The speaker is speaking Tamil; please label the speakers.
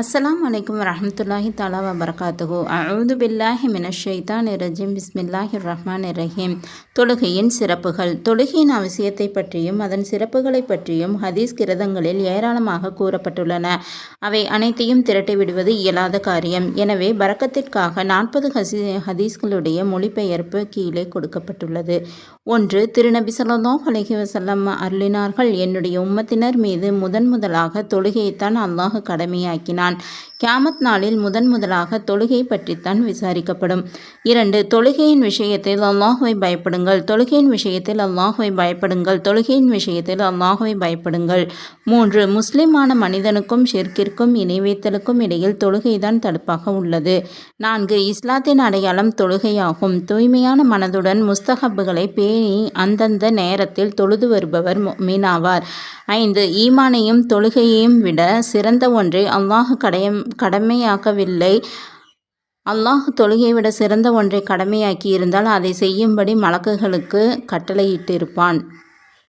Speaker 1: அஸ்லாம் வலைக்கம் வரமத்துல்லாஹி தஆலா வபரகாத்துஹு. அழுது பில்லாஹி மினஷைதான் இரஜிம் பிஸ்மில்லாஹி ரஹ்மான் இரஹீம் தொழுகையின் சிறப்புகள். தொழுகையின் அவசியத்தை பற்றியும் அதன் சிறப்புகளை பற்றியும் ஹதீஸ் கிரதங்களில் ஏராளமாக கூறப்பட்டுள்ளன. அவை அனைத்தையும் திரட்டி விடுவது இயலாத காரியம். எனவே பறக்கத்திற்காக நாற்பது ஹசி ஹதீஸ்களுடைய மொழிபெயர்ப்பு கீழே கொடுக்கப்பட்டுள்ளது. ஒன்று திருநபி சலதோ அலைஹி வசல்லம் அருளினார்கள் என்னுடைய உம்மத்தினர் மீது முதன் முதலாக தொழுகையைத்தான் அல்லாஹ் கடமையாக்கினான் கியாமத் நாளில் முதன் முதலாக தொழுகை பற்றித்தான் விசாரிக்கப்படும். இரண்டு தொழுகையின் விஷயத்தில் அல்லாஹுவை பயப்படுங்கள். தொழுகையின் விஷயத்தில் அல்லாஹுவை பயப்படுங்கள். தொழுகையின் விஷயத்தில் அல்லாஹுவை பயப்படுங்கள். மூன்று முஸ்லிமான மனிதனுக்கும் ஷிர்கிற்கும் இணைவேத்தலுக்கும் இடையில் தொழுகைதான் தடுப்பாக உள்ளது. நான்கு இஸ்லாத்தின் அடையாளம் தொழுகையாகும். தூய்மையான மனதுடன் முஸ்தஹப்புகளை பேணி அந்தந்த நேரத்தில் தொழுது வருபவர் மீனாவார். ஐந்து ஈமானையும் தொழுகையையும் விட சிறந்த ஒன்றை அல்லாஹ் கடையம் கடமையாக்கவில்லை. அல்லாஹ் தொழுகையை விட சிறந்த ஒன்றை கடமையாக்கி இருந்தால் அதை செய்யும்படி மலக்குகளுக்கு கட்டளையிட்டிருப்பான்.